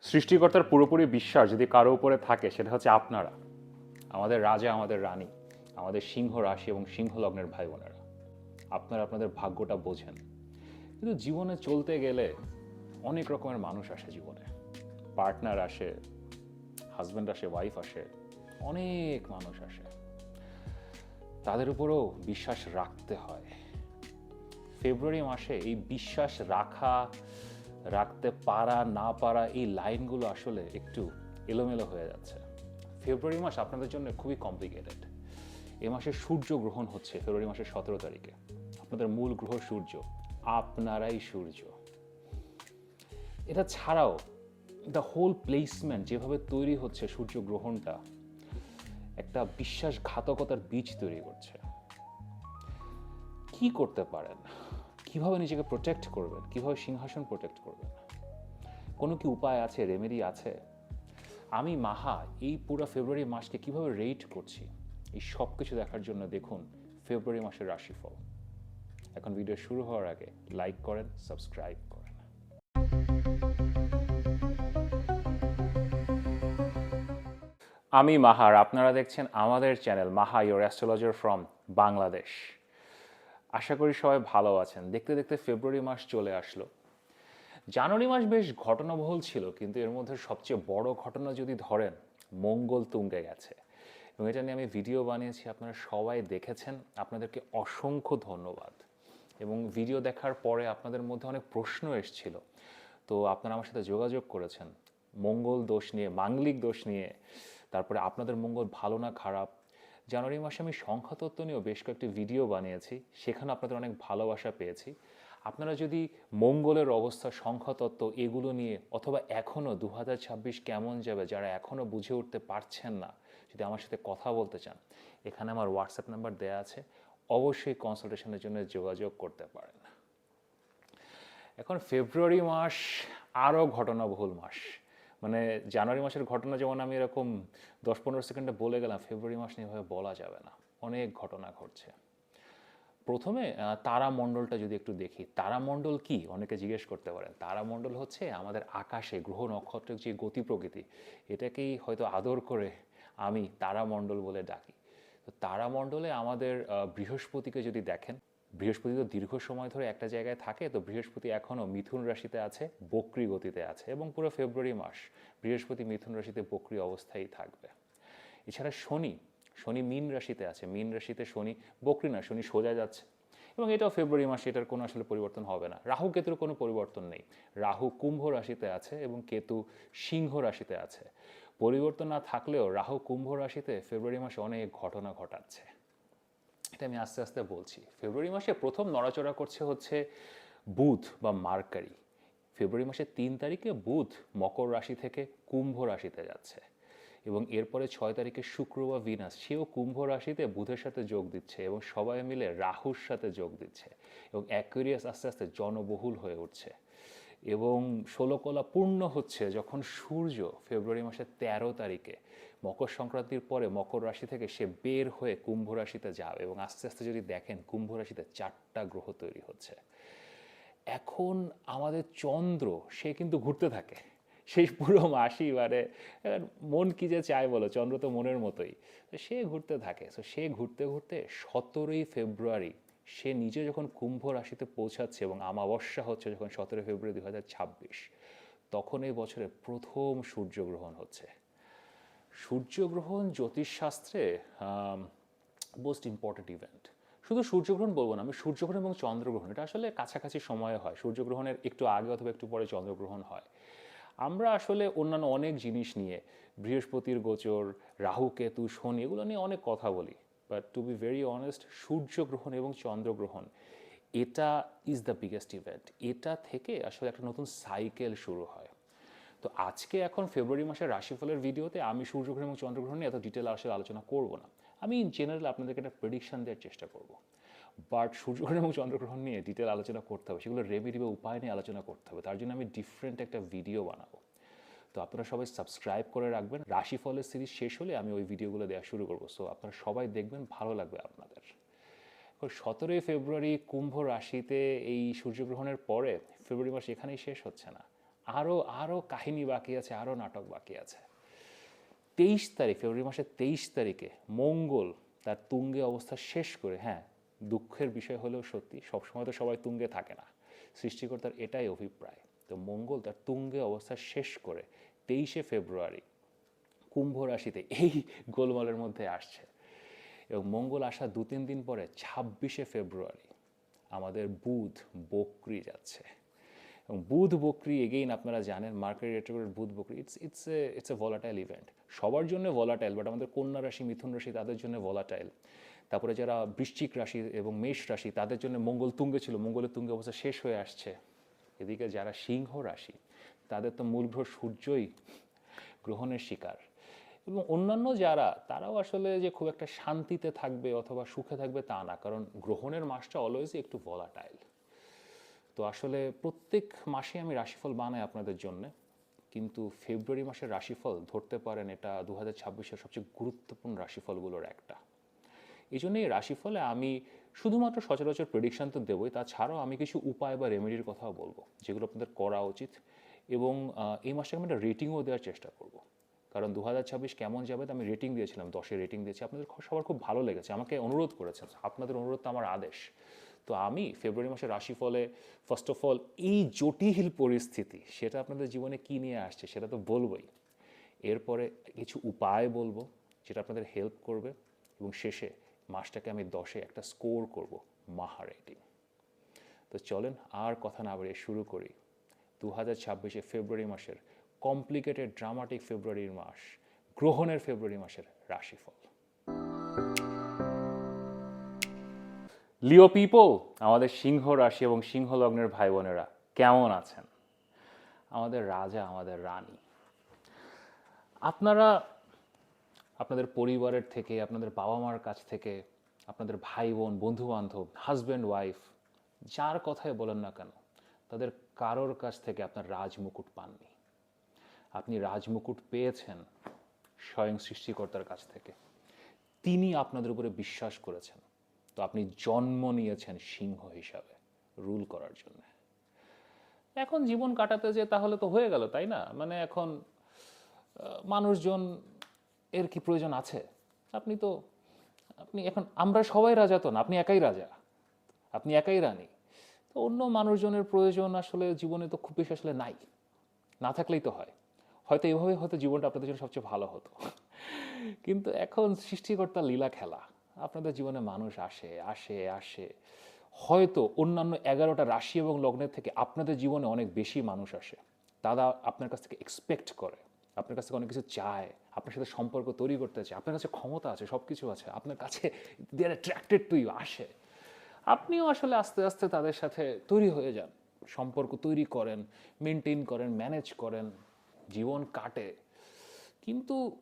সৃষ্টিকর্তার পুরোপুরি বিশ্বাস যদি কারও উপরে থাকে, সেটা হচ্ছে আপনারা। আমাদের রাজা, আমাদের রানী, আমাদের সিংহ রাশি এবং সিংহ লগ্নের ভাই বোনেরা আপনারা আপনাদের ভাগ্যটা বোঝেন। কিন্তু জীবনে চলতে গেলে অনেক রকমের মানুষ আসে জীবনে। পার্টনার আসে, হাজব্যান্ড আসে, ওয়াইফ আসে, অনেক মানুষ আসে। তাদের উপরেও বিশ্বাস রাখতে হয়। ফেব্রুয়ারি মাসে এই বিশ্বাস রাখা রাখতে পারা, না পারা এই লাইনগুলো আসলে একটু এলোমেলো হয়ে যাচ্ছে। ফেব্রুয়ারি মাস আপনাদের জন্য খুবই কমপ্লিকেটেড এ মাসে সূর্য গ্রহণ হচ্ছে ফেব্রুয়ারি মাসের সতেরো তারিখে। আপনাদের মূল গ্রহ সূর্য। আপনারাই সূর্য। এটা ছাড়াও দ্য হোল প্লেসমেন্ট যেভাবে তৈরি হচ্ছে সূর্য গ্রহণটা, একটা বিশ্বাসঘাতকতার বীজ তৈরি করছে। কি করতে পারেন? কীভাবে নিজেকে প্রোটেক্ট করবেন? কীভাবে সিংহাসন প্রোটেক্ট করবেন? কোনো কি উপায় আছে? রেমেডি আছে? আমি মাহা এই পুরো ফেব্রুয়ারি মাসকে কীভাবে রেট করছি? এই সব কিছু দেখার জন্য দেখুন ফেব্রুয়ারি মাসের রাশিফল। এখন ভিডিও শুরু হওয়ার আগে লাইক করেন সাবস্ক্রাইব করেন। আমি মাহার আপনারা দেখছেন আমাদের channel Maha your astrologer from Bangladesh আশা করি সবাই ভালো আছেন। দেখতে দেখতে ফেব্রুয়ারি মাস চলে আসলো। জানুয়ারি মাস বেশ ঘটনাবহুল ছিল, কিন্তু এর মধ্যে সবচেয়ে বড় ঘটনা যদি ধরেন, মঙ্গল তুঙ্গে গেছে। এবং এটা নিয়ে আমি ভিডিও বানিয়েছি, আপনারা সবাই দেখেছেন। আপনাদেরকে অসংখ্য ধন্যবাদ। এবং ভিডিও দেখার পরে আপনাদের মধ্যে অনেক প্রশ্ন এসেছিল। তো আপনারা আমার সাথে যোগাযোগ করেছেন। মঙ্গল দোষ নিয়ে, মাঙ্গলিক দোষ নিয়ে, তারপরে আপনাদের মঙ্গল ভালো না খারাপ জানুয়ারি মাসে আমি সংখ্যাতত্ত্ব নিয়েও বেশ কয়েকটি ভিডিও বানিয়েছি, সেখানে আপনাদের অনেক ভালোবাসা পেয়েছি। আপনারা যদি মঙ্গলের অবস্থা, সংখ্যাতত্ত্ব এগুলো নিয়ে অথবা এখনও দু হাজার ছাব্বিশ কেমন যাবে, যারা এখনও বুঝে উঠতে পারছেন না, যদি আমার সাথে কথা বলতে চান, এখানে আমার হোয়াটসঅ্যাপ নাম্বার দেওয়া আছে। অবশ্যই কনসালটেশনের জন্য যোগাযোগ করতে পারেন। এখন ফেব্রুয়ারি মাস, আরও ঘটনাবহুল মাস। মানে জানুয়ারি মাসের ঘটনা যেমন আমি এরকম দশ পনেরো সেকেন্ডে বলে গেলাম, ফেব্রুয়ারি মাস নিয়ে এভাবে বলা যাবে না। অনেক ঘটনা ঘটছে। প্রথমে তারামণ্ডলটা যদি একটু দেখি, তারামণ্ডল কি? অনেকে জিজ্ঞেস করতে পারেন। তারামণ্ডল হচ্ছে আমাদের আকাশে, গ্রহ নক্ষত্রের যে গতি প্রকৃতি, এটাকেই হয়তো আদর করে আমি তারামণ্ডল বলে ডাকি। তো তারামণ্ডলে আমাদের বৃহস্পতিকে যদি দেখেন বৃহস্পতি তো দীর্ঘ সময় ধরে একটা জায়গায় থাকে, তো বৃহস্পতি এখনও মিথুন রাশিতে আছে, বক্রি গতিতে আছে এবং পুরো ফেব্রুয়ারি মাস বৃহস্পতি মিথুন রাশিতে বক্রি অবস্থায় থাকবে। এছাড়া শনি শনি মীন রাশিতে আছে, মীন রাশিতে শনি বকরি না, শনি সোজা যাচ্ছে এবং এটাও ফেব্রুয়ারি মাসে এটার কোনো আসলে পরিবর্তন হবে না। রাহু কেতুর কোনো পরিবর্তন নেই। রাহু কুম্ভ রাশিতে আছে এবং কেতু সিংহ রাশিতে আছে। পরিবর্তন না থাকলেও রাহু কুম্ভ রাশিতে ফেব্রুয়ারি মাসে অনেক ঘটনা ঘটাচ্ছে। এটা আমি আস্তে আস্তে বলছি। ফেব্রুয়ারি মাসে প্রথম নড়াচড়া করছে হচ্ছে বুধ বা মার্কারি। ফেব্রুয়ারি মাসের তিন তারিখে বুধ মকর রাশি থেকে কুম্ভ রাশিতে যাচ্ছে এবং এরপরে ছয় তারিখে শুক্র বা ভিনাস সেও কুম্ভ রাশিতে বুধের সাথে যোগ দিচ্ছে এবং সবাই মিলে রাহুর সাথে যোগ দিচ্ছে এবং অ্যাকুরিয়াস আস্তে আস্তে জনবহুল হয়ে উঠছে এবং ষোলকলা পূর্ণ হচ্ছে যখন সূর্য ফেব্রুয়ারি মাসের তেরো তারিখে মকর সংক্রান্তির পরে মকর রাশি থেকে সে বের হয়ে কুম্ভ রাশিতে যাবে এবং আস্তে আস্তে যদি দেখেন কুম্ভ রাশিতে চারটা গ্রহ তৈরি হচ্ছে। এখন আমাদের চন্দ্র, সে কিন্তু ঘুরতে থাকে। সেই পুরো মাসই মানে মন কি যে চায় বলো, চন্দ্র তো মনের মতোই। সে ঘুরতে থাকে। তো সে ঘুরতে ঘুরতে সতেরোই ফেব্রুয়ারি সে নিজে যখন কুম্ভ রাশিতে পৌঁছাচ্ছে এবং আমাবস্যা হচ্ছে যখন সতেরোই ফেব্রুয়ারি দু হাজার ছাব্বিশ, তখন এই বছরের প্রথম সূর্যগ্রহণ হচ্ছে। সূর্যগ্রহণ জ্যোতিষশাস্ত্রে মোস্ট ইম্পর্ট্যান্ট ইভেন্ট শুধু সূর্যগ্রহণ বলব না, আমি সূর্যগ্রহণ এবং চন্দ্রগ্রহণ, এটা আসলে কাছাকাছি সময়ে হয়। সূর্যগ্রহণের একটু আগে অথবা একটু পরে চন্দ্রগ্রহণ হয়। আমরা আসলে অন্যান্য অনেক জিনিস নিয়ে, বৃহস্পতির গোচর রাহু কেতু শনি, এগুলো নিয়ে অনেক কথা বলি। But to be very honest সূর্যগ্রহণ এবং চন্দ্রগ্রহণ, এটা ইজ দ্য বিগেস্ট ইভেন্ট এটা থেকে আসলে একটা নতুন সাইকেল শুরু হয়। তো আজকে এখন ফেব্রুয়ারি মাসের রাশিফলের ভিডিওতে আমি সূর্যগ্রহণ এবং চন্দ্রগ্রহণ নিয়ে এত ডিটেল আসলে আলোচনা করব না। আমি ইন জেনারেল আপনাদেরকে একটা প্রেডিকশন দেওয়ার চেষ্টা করব। বাট সূর্যগ্রহণ এবং চন্দ্রগ্রহণ নিয়ে ডিটেল আলোচনা করতে হবে, সেগুলো রেমেডি বা উপায় নিয়ে আলোচনা করতে হবে, তার জন্য আমি ডিফারেন্ট একটা ভিডিও বানাবো। তো আপনারা সবাই সাবস্ক্রাইব করে রাখবেন, রাশিফলের সিরিজ শেষ হলে আমি ওই ভিডিওগুলো দেওয়া শুরু করব। সো আপনারা সবাই দেখবেন, ভালো লাগবে আপনাদের। সতেরোই ফেব্রুয়ারি কুম্ভ রাশিতে এই সূর্যগ্রহণের পরে, ফেব্রুয়ারি মাস এখানেই শেষ হচ্ছে না। আরও আরও কাহিনী বাকি আছে আরও নাটক বাকি আছে। তেইশ তারিখ, ফেব্রুয়ারি মাসের তেইশ তারিখে মঙ্গল তার তুঙ্গে অবস্থা শেষ করে হ্যাঁ দুঃখের বিষয় হলেও সত্যি, সবসময় তো সবাই তুঙ্গে থাকে না। সৃষ্টিকর্তার এটাই অভিপ্রায়। তো মঙ্গল তার তুঙ্গে অবস্থা শেষ করে তেইশে ফেব্রুয়ারি কুম্ভ রাশিতে এই গোলমালের মধ্যে আসছে। এবং মঙ্গল আসা দু তিন দিন পরে ছাব্বিশে ফেব্রুয়ারি আমাদের বুধ বকরি যাচ্ছে। এবং বুধ বকরি এগেইন আপনারা জানেন মার্কেট রেট্রোগ্রেড বুধ বকরি it's it's a it's a volatile event সবার জন্য ভলাটাইল বাট আমাদের কন্যা রাশি, মিথুন রাশি, তাদের জন্য ভলাটাইল তারপরে যারা বৃশ্চিক রাশি এবং মেষ রাশি, তাদের জন্য মঙ্গল তুঙ্গে ছিল, মঙ্গলের তুঙ্গে অবস্থা শেষ হয়ে আসছে। এদিকে যারা সিংহ রাশি, তাদের তো মূল গ্রহ সূর্যই গ্রহণের শিকার। এবং অন্যান্য যারা, তারাও আসলে যে খুব একটা শান্তিতে থাকবে অথবা সুখে থাকবে তা না, কারণ গ্রহণের মাসটা অলওয়েজই একটু ভলাটাইল তো আসলে প্রত্যেক মাসে আমি রাশিফল বানাই আপনাদের জন্য, কিন্তু ফেব্রুয়ারি মাসের রাশিফল ধরতে পারেন এটা দু হাজার ছাব্বিশের সবচেয়ে গুরুত্বপূর্ণ রাশিফলগুলোর একটা। এই জন্য এই রাশিফলে আমি শুধুমাত্র সচরাচর প্রেডিকশান তো দেবই, তাছাড়াও আমি কিছু উপায় বা রেমেডির কথাও বলব, যেগুলো আপনাদের করা উচিত এবং এই মাসে আমি একটা রেটিংও দেওয়ার চেষ্টা করব। কারণ দু হাজার ছাব্বিশ কেমন যাবে আমি রেটিং দিয়েছিলাম, দশে রেটিং দিয়েছি, আপনাদের সবার খুব ভালো লেগেছে, আমাকে অনুরোধ করেছেন, আপনাদের অনুরোধ তো আমার আদেশ। তো আমি ফেব্রুয়ারি মাসের রাশিফলে ফার্স্ট অফ অল এই জটিল পরিস্থিতি, সেটা আপনাদের জীবনে কী নিয়ে আসছে সেটা তো বলবোই। এরপরে কিছু উপায় বলব, যেটা আপনাদের হেল্প করবে, এবং শেষে মাসটাকে আমি দশে একটা স্কোর করব, মাহা রেটিং তো চলেন আর কথা না বাড়িয়ে শুরু করি। দু হাজার ছাব্বিশে ফেব্রুয়ারি মাসের কমপ্লিকেটেড ড্রামাটিক ফেব্রুয়ারির মাস, গ্রহণের ফেব্রুয়ারি মাসের রাশিফল। লিও পিপল, আমাদের সিংহ রাশি এবং সিংহ লগ্নের ভাই বোনেরা, কেমন আছেন? আমাদের রাজা, আমাদের রানী। আপনারা আপনাদের পরিবারের থেকে, আপনাদের বাবা মার কাছ থেকে, আপনাদের ভাই বোন বন্ধু বান্ধব হাজব্যান্ড ওয়াইফ যার কথাই বলেন না কেন, তাদের কারোর কাছ থেকে আপনার রাজমুকুট পাননি। আপনি রাজমুকুট পেয়েছেন স্বয়ং সৃষ্টিকর্তার কাছ থেকে। তিনি আপনাদের উপরে বিশ্বাস করেছেন। তো আপনি জন্ম নিয়েছেন সিংহ হিসাবে রুল করার জন্য। এখন জীবন কাটাতে যে তাহলে তো হয়ে গেল, তাই না? মানে এখন মানুষজন এর কি প্রয়োজন আছে? আপনি তো, আপনি এখন, আমরা সবাই রাজা তো না, আপনি একাই রাজা, আপনি একাই রানী। তো অন্য মানুষজনের প্রয়োজন আসলে জীবনে তো খুব বেশি আসলে নাই। না থাকলেই তো হয়। হয়তো এভাবে হয়তো জীবনটা আপনাদের জন্য সবচেয়ে ভালো হতো। কিন্তু এখন সৃষ্টিকর্তা লীলা খেলা। আপনাদের জীবনে মানুষ আসে আসে আসে। হয়তো অন্যান্য এগারোটা রাশি এবং লগ্নের থেকে আপনাদের জীবনে অনেক বেশি মানুষ আসে। তারা আপনার কাছ থেকে এক্সপেক্ট করে, আপনার কাছ থেকে অনেক কিছু চায়, আপনার সাথে সম্পর্ক তৈরি করতে চায়, আপনার কাছে ক্ষমতা আছে সব কিছু আছে, আপনার কাছে they are attracted to you আসে। আপনিও আসলে আস্তে আস্তে তাদের সাথে তৈরি হয়ে যান। সম্পর্ক তৈরি করেন মেনটেন করেন ম্যানেজ করেন, জীবন কাটে। কিন্তু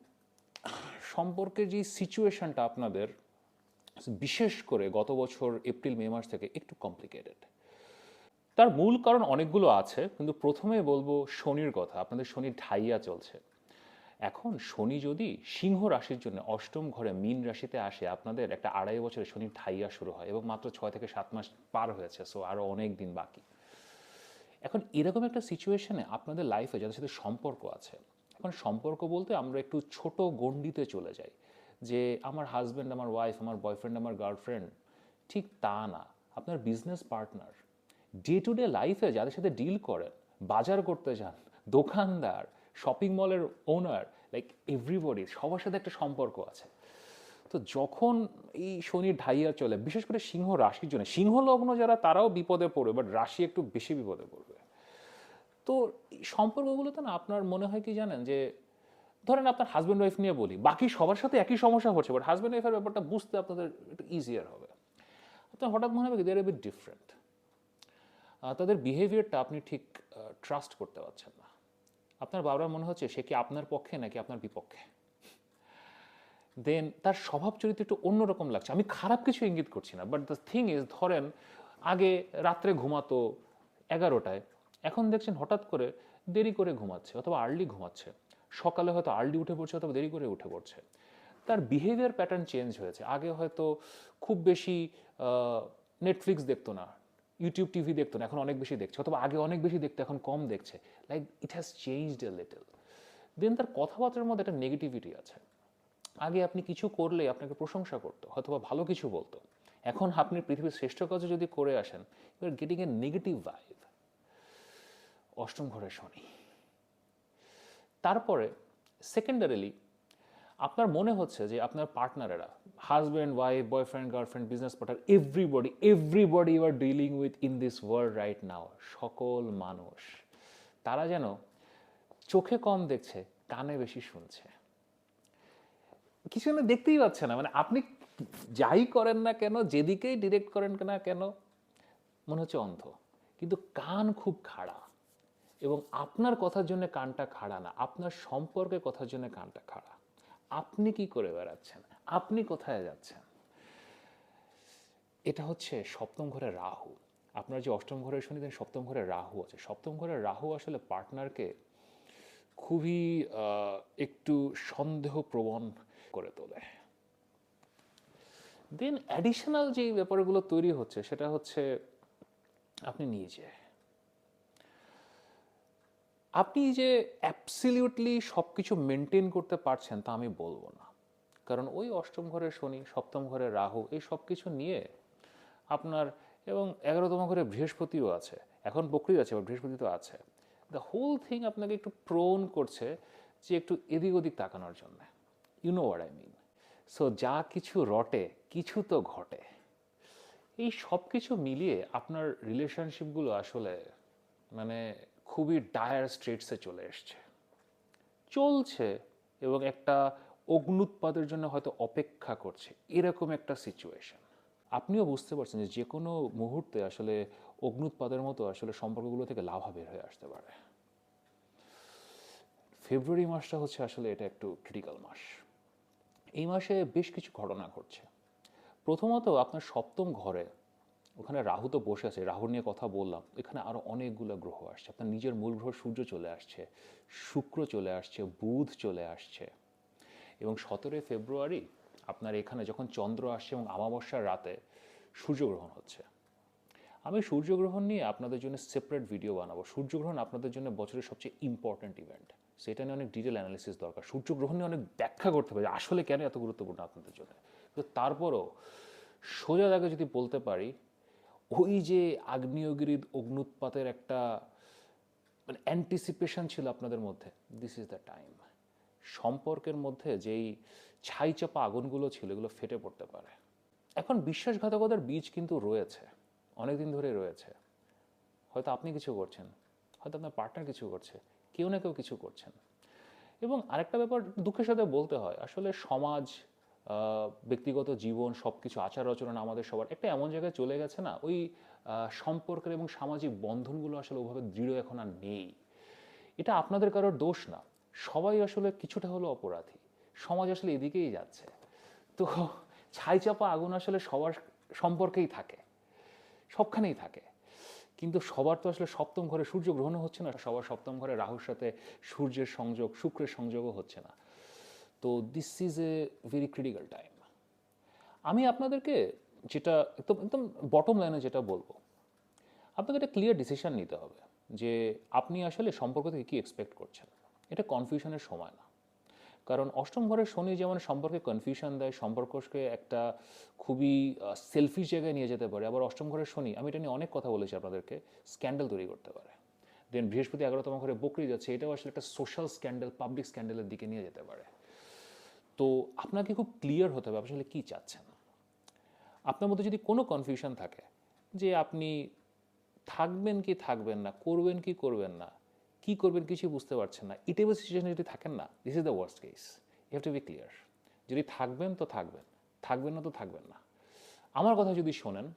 সম্পর্কের যে সিচুয়েশনটা আপনাদের বিশেষ করে গত বছর এপ্রিল, মে মাস থেকে একটু কমপ্লিকেটেড তার মূল কারণ অনেকগুলো আছে, কিন্তু প্রথমে বলব শনির কথা। আপনাদের শনি ঢাইয়া চলছে। এখন শনি যদি সিংহ রাশির জন্য অষ্টম ঘরে মীন রাশিতে আসে, আপনাদের একটা আড়াই বছরে শনি ঢাইয়া শুরু হয় এবং মাত্র ছয় থেকে সাত মাস পার হয়েছে সো আরও অনেক দিন বাকি। এখন এরকম একটা সিচুয়েশনে আপনাদের লাইফে যাদের সাথে সম্পর্ক আছে, এখন সম্পর্ক বলতে আমরা একটু ছোট গণ্ডিতে চলে যাই। যে আমার হাজব্যান্ড আমার ওয়াইফ আমার বয়ফ্রেন্ড আমার গার্লফ্রেন্ড ঠিক তা না। আপনার business partner day to day লাইফে যাদের সাথে ডিল করেন, বাজার করতে যান, দোকানদার শপিং মলের ওনার লাইক এভরিবডি সবার সাথে একটা সম্পর্ক আছে। তো যখন এই শনির ঢাইয়া চলে, বিশেষ করে সিংহ রাশির জন্য, সিংহ লগ্ন যারা তারাও বিপদে পড়বে বাট রাশি একটু বেশি বিপদে পড়বে। তো সম্পর্কগুলোতে না আপনার মনে হয় কি জানেন যে ধরেন আপনার হাজব্যান্ড ওয়াইফ নিয়ে বলি, বাকি সবার সাথে একই সমস্যা হচ্ছে বাট হাজব্যান্ড ওয়াইফের ব্যাপারটা বুঝতে আপনাদের একটু ইজিয়ার হবে। আপনার হঠাৎ মনে হবে দেয়ার বিট ডিফারেন্ট তাদের বিহেভিয়ারটা আপনি ঠিক ট্রাস্ট করতে পারছেন না। আপনার বাবার মনে হচ্ছে সে কি আপনার পক্ষে নাকি আপনার বিপক্ষে? দেন তার স্বভাব চরিত্র একটু অন্যরকম লাগছে। আমি খারাপ কিছু ইঙ্গিত করছি না বাট দ্য থিং ইজ ধরেন আগে রাত্রে ঘুমাতো এগারোটায়, এখন দেখছেন হঠাৎ করে দেরি করে ঘুমাচ্ছে, অথবা আর্লি ঘুমাচ্ছে। সকালে হয়তো আর্লি উঠে পড়ছে, অথবা দেরি করে উঠে পড়ছে। তার বিহেভিয়ার প্যাটার্ন চেঞ্জ হয়েছে। আগে হয়তো খুব বেশি নেটফ্লিক্স দেখতো না ইউটিউব টিভি দেখতো না, এখন অনেক বেশি দেখছে, অথবা আগে অনেক বেশি দেখতো, এখন কম দেখছে। Like it has changed a little then তার কথাবার্তার মধ্যে একটা নেগেটিভিটি আছে। আগে আপনি কিছু করলে আপনাকে প্রশংসা করতো, অথবা ভালো কিছু বলতো। এখন আপনি পৃথিবীর শ্রেষ্ঠ কাজও যদি করে আসেন you are getting a negative vibe অষ্টম ঘরে শনি। তারপরে সেকেন্ডারিলি আপনার মনে হচ্ছে যে আপনার পার্টনারেরা husband wife boyfriend girlfriend business partner everybody everybody you are dealing with in this world right now সকল মানুষ, তারা যেন চোখে কম দেখছে, কানে বেশি শুনছে। কিছু না দেখতেই পাচ্ছে না মানে আপনি যাই করেন না কেন, যেদিকেই ডিরেক্ট করেন না কেন, মনে হচ্ছে অন্ধ। কিন্তু কান খুব খাড়া। এবং আপনার কথার জন্য কানটা খাড়া না, আপনার সম্পর্কে কথার জন্য কানটা খাড়া। আপনি কি করে বেড়াচ্ছেন? আপনি কোথায় যাচ্ছেন? এটা হচ্ছে সপ্তম ঘরে রাহু। আপনার যে অষ্টম ঘরে শনি দেন সপ্তম ঘরে রাহু আছে। সপ্তম ঘরে রাহু আসলে পার্টনারকে খুবই একটু সন্দেহ প্রবণ করে তোলে। দেন অ্যাডিশনাল যে ব্যাপারগুলো তৈরি হচ্ছে, সেটা হচ্ছে আপনি নিজে। আপনি যে অ্যাবসলিউটলি সব কিছু মেনটেন করতে পারছেন তা আমি বলব না। কারণ ওই অষ্টম ঘরে শনি, সপ্তম ঘরে রাহু এই সব কিছু নিয়ে আপনার এবং এগারোতম ঘরে বৃহস্পতিও আছে, এখন বকরি আছে বা বৃহস্পতি তো আছে। দ্য হোল থিং আপনাকে একটু প্রোন করছে যে একটু এদিক ওদিক তাকানোর জন্য। You know I mean so যা কিছু রটে, কিছু তো ঘটে। এই সব কিছু মিলিয়ে আপনার রিলেশনশিপগুলো আসলে মানে খুবই ডায়ার স্ট্রেটসে চলে এসছে। চলছে এবং একটা অগ্নুৎপাদের জন্য হয়তো অপেক্ষা করছে। এরকম একটা সিচুয়েশন আপনিও বুঝতে পারছেন যে যে কোনো মুহূর্তে আসলে অগ্নুৎপাদের মতো আসলে সম্পর্কগুলো থেকে লাভা বের হয়ে আসতে পারে। ফেব্রুয়ারি মাসটা হচ্ছে আসলে এটা একটু ক্রিটিক্যাল মাস। এই মাসে বেশ কিছু ঘটনা ঘটছে। প্রথমত আপনার সপ্তম ঘরে ওখানে রাহু তো বসে আছে, রাহু নিয়ে কথা বললাম, এখানে আরও অনেকগুলো গ্রহ আসছে, আপনার নিজের মূল গ্রহ সূর্য চলে আসছে, শুক্র চলে আসছে, বুধ চলে আসছে এবং সতেরোই ফেব্রুয়ারি আপনার এখানে যখন চন্দ্র আসছে এবং অমাবস্যার রাতে সূর্যগ্রহণ হচ্ছে। আমি সূর্যগ্রহণ নিয়ে আপনাদের জন্য সেপারেট ভিডিও বানাবো। সূর্যগ্রহণ আপনাদের জন্য বছরের সবচেয়ে ইম্পর্ট্যান্ট ইভেন্ট সেটা নিয়ে অনেক ডিটেল অ্যানালিসিস দরকার। সূর্যগ্রহণ নিয়ে অনেক ব্যাখ্যা করতে হবে আসলে কেন এত গুরুত্বপূর্ণ আপনাদের জন্য। কিন্তু তারপরও সোজা দাগে যদি বলতে পারি ওই যে আগ্নেয়গিরির অগ্নুৎপাতের একটা মানে অ্যান্টিসিপেশন ছিল আপনাদের মধ্যে দিস ইজ দ্য টাইম সম্পর্কের মধ্যে যেই ছাই চাপা আগুনগুলো ছিল, এগুলো ফেটে পড়তে পারে। এখন বিশ্বাসঘাতকতার বীজ কিন্তু রয়েছে অনেক দিন ধরে রয়েছে। হয়তো আপনি কিছু করছেন, হয়তো আপনার পার্টনার কিছু করছে, কেউ না কেউ কিছু করছেন। এবং আরেকটা ব্যাপার দুঃখের সাথে বলতে হয়, আসলে সমাজ ব্যক্তিগত জীবন সব কিছু আচার আচরণ আমাদের সবার। একটা এমন জায়গায় চলে গেছে না, ওই সম্পর্কের এবং সামাজিক বন্ধনগুলো আসলে ওভাবে দৃঢ় এখন আর নেই। এটা আপনাদের কারোর দোষ না। সবাই আসলে কিছুটা হলো অপরাধী। সমাজ আসলে এদিকেই যাচ্ছে। তো ছাই চাপা আগুন আসলে সবার সম্পর্কেই থাকে, সবখানেই থাকে। কিন্তু সবার তো আসলে সপ্তম ঘরে সূর্য গ্রহণ হচ্ছে না, সবার সপ্তম ঘরে রাহুর সাথে সূর্যের সংযোগ, শুক্রের সংযোগও হচ্ছে না। তো this is a very critical time আমি আপনাদেরকে যেটা একদম একদম বটম লাইনে যেটা বলব, আপনাকে একটা ক্লিয়ার ডিসিশন নিতে হবে যে আপনি আসলে সম্পর্ক থেকে কী এক্সপেক্ট করছেন। এটা কনফিউশনের সময় না। কারণ অষ্টম ঘরের শনি যেমন সম্পর্কে কনফিউশন দেয়, সম্পর্ককে একটা খুবই সেলফিশ জায়গায় নিয়ে যেতে পারে। আবার অষ্টম ঘরের শনি, আমি এটা নিয়ে অনেক কথা বলেছি আপনাদেরকে স্ক্যান্ডেল তৈরি করতে পারে। দেন বৃহস্পতি এগারোতম ঘরে বকরি যাচ্ছে, এটাও আসলে একটা সোশ্যাল স্ক্যান্ডেল পাবলিক স্ক্যান্ডেলের দিকে নিয়ে যেতে পারে। তো আপনাকে খুব ক্লিয়ার হতে হবে আসলে কী চাচ্ছেন? আপনার মধ্যে যদি কোনো কনফিউশন থাকে যে আপনি থাকবেন কি থাকবেন না, করবেন কি করবেন না, কি করবেন কিছু বুঝতে পারছেন না ইটেবল সিচুয়েশনে যদি থাকেন না this is the worst case you have to be clear যদি থাকবেন তো থাকবেন থাকবেন না তো থাকবেন না। আমার কথা যদি শোনেন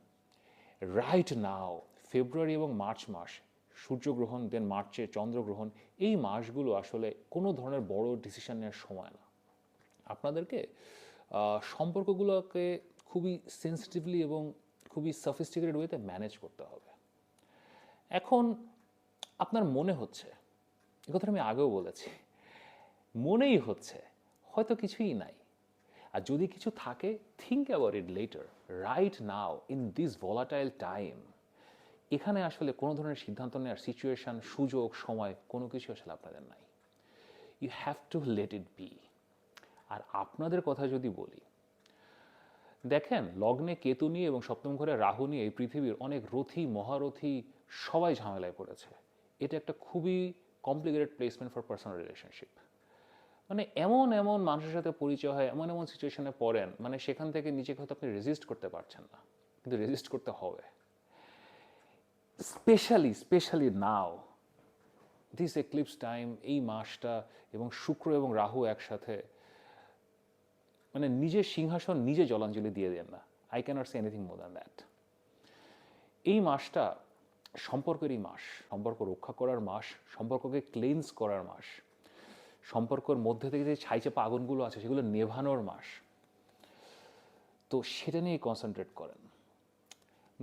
রাইট নাও ফেব্রুয়ারি এবং মার্চ মাস, সূর্যগ্রহণ দেন মার্চে চন্দ্রগ্রহণ, এই মাসগুলো আসলে কোনো ধরনের বড় ডিসিশন নেওয়ার সময় না। আপনাদেরকে সম্পর্কগুলোকে খুবই সেন্সিটিভলি এবং খুবই সফিস্টিকেটেড ওয়েতে ম্যানেজ করতে হবে। এখন আপনার মনে হচ্ছে কথা আমি আগেও বলেছি, মনেই হচ্ছে, হয়তো কিছুই নাই। আর যদি কিছু থাকে think about it later right now in this volatile time এখানে আসলে কোনো ধরনের সিদ্ধান্ত নেওয়ার সিচুয়েশন সুযোগ, সময়, কোনো কিছু আসলে আপনাদের নাই। You have to let it be আর আপনাদের কথা যদি বলি, দেখেন লগ্নে কেতু নিয়ে এবং সপ্তম ঘরে রাহু নিয়ে এই পৃথিবীর অনেক রথী, মহারথী সবাই ঝামেলায় পড়েছে। এটা একটা খুবই complicated placement for personal relationship মানে এমন এমন মানুষের সাথে পরিচয় হয়, এমন এমন সিচুয়েশনে পড়েন মানে সেখান থেকে নিজেকে হয়তো আপনি রেজিস্ট করতে পারছেন না, কিন্তু রেজিস্ট করতে হবে। Specially specially now this eclipse time এই মাসটা এবং শুক্র এবং রাহু একসাথে মানে নিজের সিংহাসন নিজে জলাঞ্জলি দিয়ে দেন না। I can't say anything more than that এই মাসটা সম্পর্কেরই মাস, সম্পর্ক রক্ষা করার মাস, সম্পর্ককে ক্লেন্স করার মাস, সম্পর্কর মধ্যে থেকে যে ছাইচাপা আগুনগুলো আছে সেগুলো নেভানোর মাস। তো সেটা নিয়ে কনসেন্ট্রেট করেন।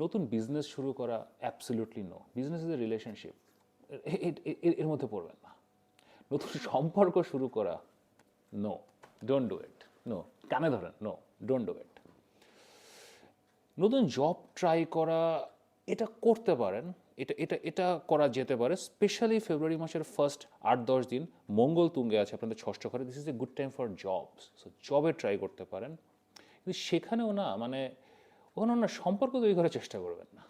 নতুন বিজনেস শুরু করা absolutely no business is a relationship এর মধ্যে পড়বেন না। নতুন সম্পর্ক শুরু করা no don't do it no কানে ধরেন নো ডোন্ট ডু ইট নতুন জব ট্রাই করা, এটা করতে পারেন। এটা এটা এটা করা যেতে পারে স্পেশালি ফেব্রুয়ারি মাসের ফার্স্ট আট, দশ দিন মঙ্গল তুঙ্গে আছে আপনাদের ষষ্ঠ ঘরে। This is a good time for jobs so জবে ট্রাই করতে পারেন। কিন্তু সেখানেও না মানে ওখানে না সম্পর্ক তৈরি করার চেষ্টা করবেন না।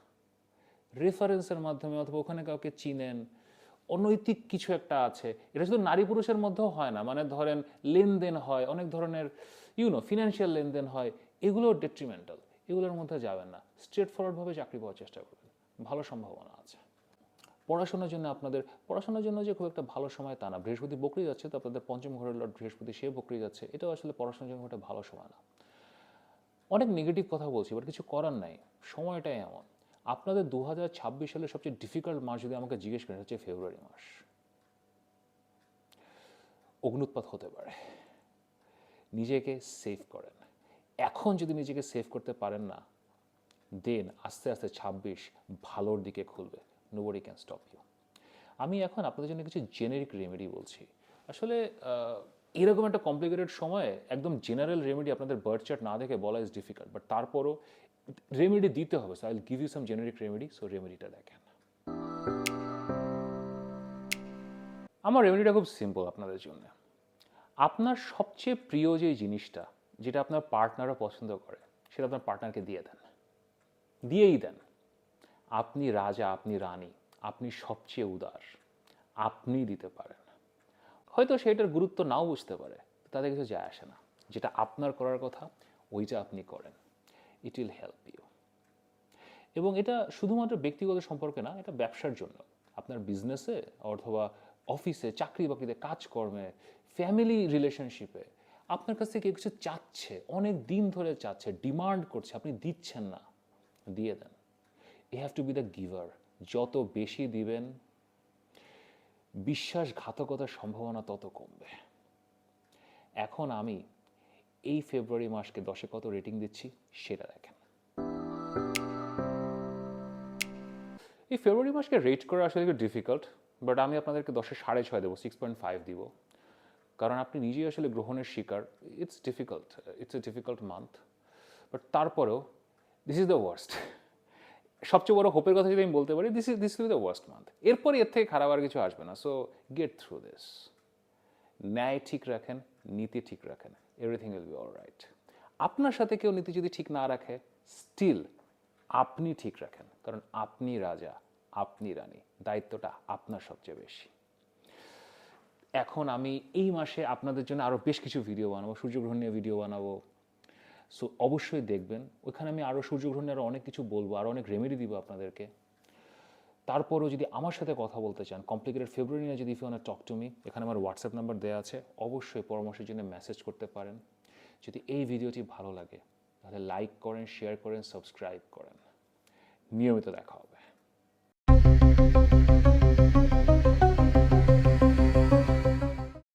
রেফারেন্সের মাধ্যমে অথবা ওখানে কাউকে চিনেন অনৈতিক কিছু একটা আছে। এটা শুধু নারী পুরুষের মধ্যেও হয় না। মানে ধরেন লেনদেন হয়, অনেক ধরনের ইউনো ফিনান্সিয়াল লেনদেন হয় এগুলো ডেট্রিমেন্টাল এগুলোর মধ্যে যাবেন না। স্ট্রেট ফরওয়ার্ডভাবে চাকরি পাওয়ার চেষ্টা করবেন। ভালো সম্ভাবনা আছে। পড়াশোনার জন্য আপনাদের, পড়াশোনার জন্য যে খুব একটা ভালো সময় তা না। বৃহস্পতি বকরি যাচ্ছে তো আপনাদের পঞ্চম ঘরের লর্ড বৃহস্পতি, সে বকরি যাচ্ছে। এটাও আসলে পড়াশোনার জন্য একটা ভালো সময় না। অনেক নেগেটিভ কথা বলছি বাট কিছু করার নাই। সময়টাই এমন। আপনাদের দু হাজার ছাব্বিশ সালের সবচেয়ে ডিফিকাল্ট মাস যদি আমাকে জিজ্ঞেস করেন, হচ্ছে ফেব্রুয়ারি মাস। অগ্নুৎপাত হতে পারে। নিজেকে সেভ করেন। এখন যদি নিজেকে সেভ করতে পারেন না দেন আস্তে আস্তে ছাব্বিশ ভালোর দিকে খুলবে। No nobody can stop you আমি এখন আপনাদের জন্য কিছু জেনেরিক রেমেডি বলছি। আসলে এরকম একটা কমপ্লিকেটেড সময়ে একদম জেনারেল রেমেডি আপনাদের বার্থ চার্ট না দেখে বলা ইজ ডিফিকাল্ট বাট তারপরও রেমেডি দিতে হবে। So I give you some generic remedy so রেমেডিটা দেখেন। আমার রেমেডিটা খুব সিম্পল আপনাদের জন্য। আপনার সবচেয়ে প্রিয় যে জিনিসটা, যেটা আপনার পার্টনারও পছন্দ করে, সেটা আপনার পার্টনারকে দিয়ে দেন। দিয়েই দেন। আপনি রাজা, আপনি রানী, আপনি সবচেয়ে উদার, আপনি দিতে পারেন। হয়তো সেটার গুরুত্ব নাও বুঝতে পারে তাদের কিছু যায় আসে না। যেটা আপনার করার কথা, ওইটা আপনি করেন। ইট উইল হেল্প ইউ এবং এটা শুধুমাত্র ব্যক্তিগত সম্পর্কে না, এটা ব্যবসার জন্য। আপনার বিজনেসে অথবা অফিসে চাকরি বাকরিতে কাজকর্মে ফ্যামিলি রিলেশনশিপে আপনার কাছ থেকে কিছু চাচ্ছে, অনেক দিন ধরে চাচ্ছে ডিমান্ড করছে, আপনি দিচ্ছেন না, দিয়ে দেন। You have to be the giver যত বেশি দিবেন, বিশ্বাসঘাতকতার সম্ভাবনা তত কমবে। এখন আমি এই ফেব্রুয়ারি মাসকে দশে কত রেটিং দিচ্ছি সেটা দেখেন। এই ফেব্রুয়ারি মাসকে রেট করা আসলে একটু ডিফিকাল্ট বাট আমি আপনাদেরকে দশে সাড়ে ছয় দেবো সিক্স পয়েন্ট ফাইভ দিব। কারণ আপনি নিজেই আসলে গ্রহণের শিকার it's difficult it's a difficult month but তারপরেও দিস ইজ দ্য ওয়ার্স্ট সবচেয়ে বড় হোপের কথা যদি আমি বলতে পারি this is this is the worst month এরপরে এর থেকে খারাপ আর কিছু আসবে না। সো গেট থ্রু দিস ন্যায় ঠিক রাখেন, নীতি ঠিক রাখেন। Everything will be all right আপনার সাথে কেউ নীতি যদি ঠিক না রাখে স্টিল আপনি ঠিক রাখেন। কারণ আপনি রাজা, আপনি রানী, দায়িত্বটা আপনার সবচেয়ে বেশি। এখন আমি এই মাসে আপনাদের জন্য আরও বেশ কিছু ভিডিও বানাবো, সূর্যগ্রহণ নিয়ে ভিডিও বানাবো। সো অবশ্যই দেখবেন, ওইখানে আমি আরও সূর্যগ্রহণের আরও অনেক কিছু বলব আরও অনেক রেমেডি দিব আপনাদেরকে। তারপরেও যদি আমার সাথে কথা বলতে চান কমপ্লিকেটেড ফেব্রুয়ারি নিয়ে যদি ইফ টক টু মি এখানে আমার হোয়াটসঅ্যাপ নাম্বার দেওয়া আছে, অবশ্যই পরামর্শের জন্য মেসেজ করতে পারেন। যদি এই ভিডিওটি ভালো লাগে, তাহলে লাইক করেন শেয়ার করেন সাবস্ক্রাইব করেন। নিয়মিত দেখা হবে।